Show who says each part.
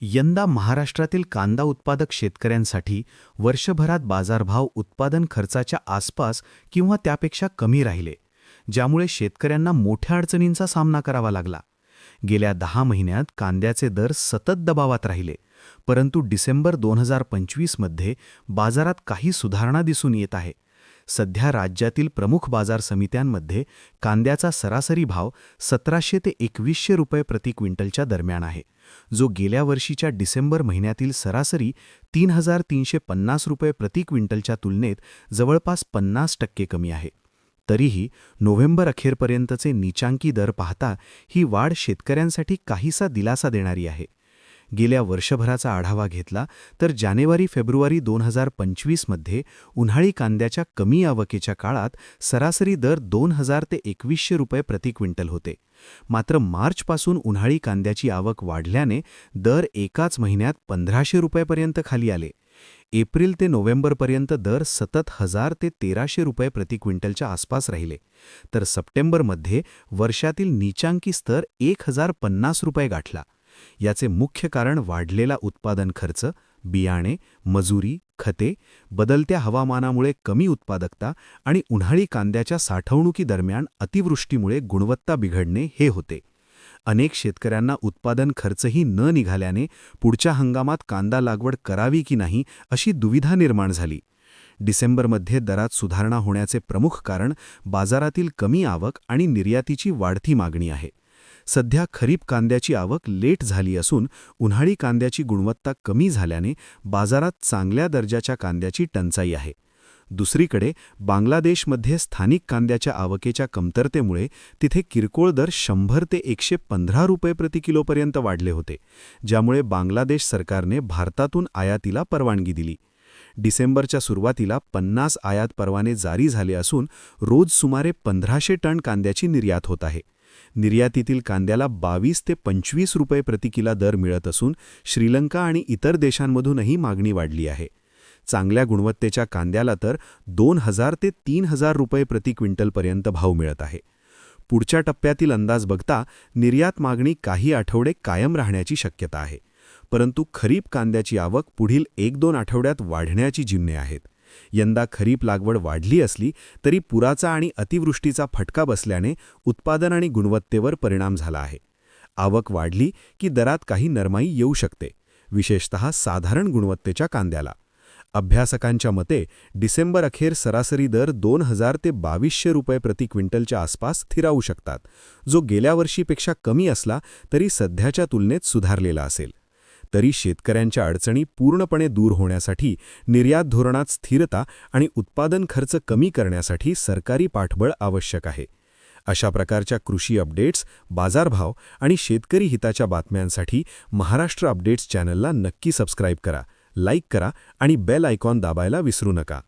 Speaker 1: यंदा महाराष्ट्रातील कांदा उत्पादक शेतकऱ्यांसाठी वर्षभरात बाजारभाव उत्पादन खर्चाच्या आसपास किंवा त्यापेक्षा कमी राहिले ज्यामुळे शेतकऱ्यांना मोठ्या अडचणींचा सामना करावा लागला. गेल्या दहा महिन्यात कांद्याचे दर सतत दबावात राहिले परंतु डिसेंबर दोन हजार पंचवीसमध्ये बाजारात काही सुधारणा दिसून येत आहे. सध्या राज्यातील प्रमुख बाजार समित्यांमध्ये कांद्याचा सरासरी भाव सतराशे ते एकवीसशे रुपये प्रति क्विंटलच्या दरम्यान आहे जो गेल्या वर्षीच्या डिसेंबर महिन्यातील सरासरी तीन हजार तीनशे पन्नास रुपये प्रति क्विंटलच्या तुलनेत जवळपास पन्नास टक्के कमी आहे. तरीही नोव्हेंबर अखेरपर्यंतचे नीचांकी दर पाहता ही वाढ शेतकऱ्यांसाठी काहीसा दिलासा देणारी आहे. गेल्या वर्षभराचा आढावा घेतला तर जानेवारी फेब्रुवारी दोन हजार पंचवीसमध्ये उन्हाळी कांद्याच्या कमी आवकेच्या काळात सरासरी दर दोन हजार ते एकवीसशे रुपये प्रति क्विंटल होते. मात्र मार्चपासून उन्हाळी कांद्याची आवक वाढल्याने दर एकाच महिन्यात पंधराशे रुपयेपर्यंत खाली आले. एप्रिल ते नोव्हेंबरपर्यंत दर सतत हजार ते तेराशे रुपये प्रति क्विंटलच्या आसपास राहिले. तर सप्टेंबरमध्ये वर्षातील नीचांकी स्तर एक हजार पन्नास रुपये गाठला. याचे मुख्य कारण वाढलेला उत्पादन खर्च बियाणे मजुरी खते बदलत्या हवामानामुळे कमी उत्पादकता आणि उन्हाळी कांद्याच्या साठवणुकीदरम्यान अतिवृष्टीमुळे गुणवत्ता बिघडणे हे होते. अनेक शेतकऱ्यांना उत्पादन खर्चही न निघाल्याने पुढच्या हंगामात कांदा लागवड करावी की नाही अशी दुविधा निर्माण झाली. डिसेंबरमध्ये दरात सुधारणा होण्याचे प्रमुख कारण बाजारातील कमी आवक आणि निर्यातीची वाढती मागणी आहे. सध्या खरीप कांद्याची आवक लेट झाली असून उन्हाळी कांद्याची गुणवत्ता कमी झाल्याने बाजारात चांगल्या दर्जाच्या कांद्याची टंचाई आहे. दुसरीकडे बांगलादेशमध्ये स्थानिक कांद्याच्या आवकेच्या कमतरतेमुळे तिथे किरकोळ दर शंभर ते एकशे पंधरा रुपये प्रति किलोपर्यंत वाढले होते ज्यामुळे बांगलादेश सरकारने भारतातून आयातीला परवानगी दिली. डिसेंबरच्या सुरुवातीला पन्नास आयात परवाने जारी झाले असून रोज सुमारे पंधराशे टन कांद्याची निर्यात होत आहे. निर्यातीतील कांद्याला बावीस ते पंचवीस रुपये प्रतिकिला दर मिळत असून श्रीलंका आणि इतर देशांमधूनही मागणी वाढली आहे. चांगल्या गुणवत्तेच्या कांद्याला तर दोन हजार ते तीन हजार रुपये प्रति क्विंटलपर्यंत भाव मिळत आहे. पुढच्या टप्प्यातील अंदाज बघता निर्यात मागणी काही आठवडे कायम राहण्याची शक्यता आहे. परंतु खरीप कांद्याची आवक पुढील एक दोन आठवड्यात वाढण्याची जिन्ने आहेत. यंदा खरीप लागवड वाढली असली तरी पुराचा आणि अतिवृष्टीचा फटका बसल्याने उत्पादन आणि गुणवत्तेवर परिणाम झाला आहे. आवक वाढली की दरात काही नरमाई येऊ शकते विशेषतः साधारण गुणवत्तेच्या कांद्याला. अभ्यासकांच्या मते डिसेंबर अखेर सरासरी दर दोन हजार ते बावीसशे रुपये प्रति क्विंटलच्या आसपास स्थिरावू शकतात जो गेल्या वर्षीपेक्षा कमी असला तरी सध्याच्या तुलनेत सुधारलेला असेल. तरी शेतकऱ्यांच्या अडचणी पूर्णपणे दूर होण्यासाठी निर्यात धोरणात स्थिरता आणि उत्पादन खर्च कमी करण्यासाठी सरकारी पाठबळ आवश्यक आहे. अशा प्रकारच्या कृषी अपडेट्स बाजारभाव आणि शेतकरी हिताच्या बातम्यांसाठी महाराष्ट्र अपडेट्स चॅनलला नक्की सबस्क्राईब करा लाईक करा आणि बेल आयकॉन दाबायला विसरू नका.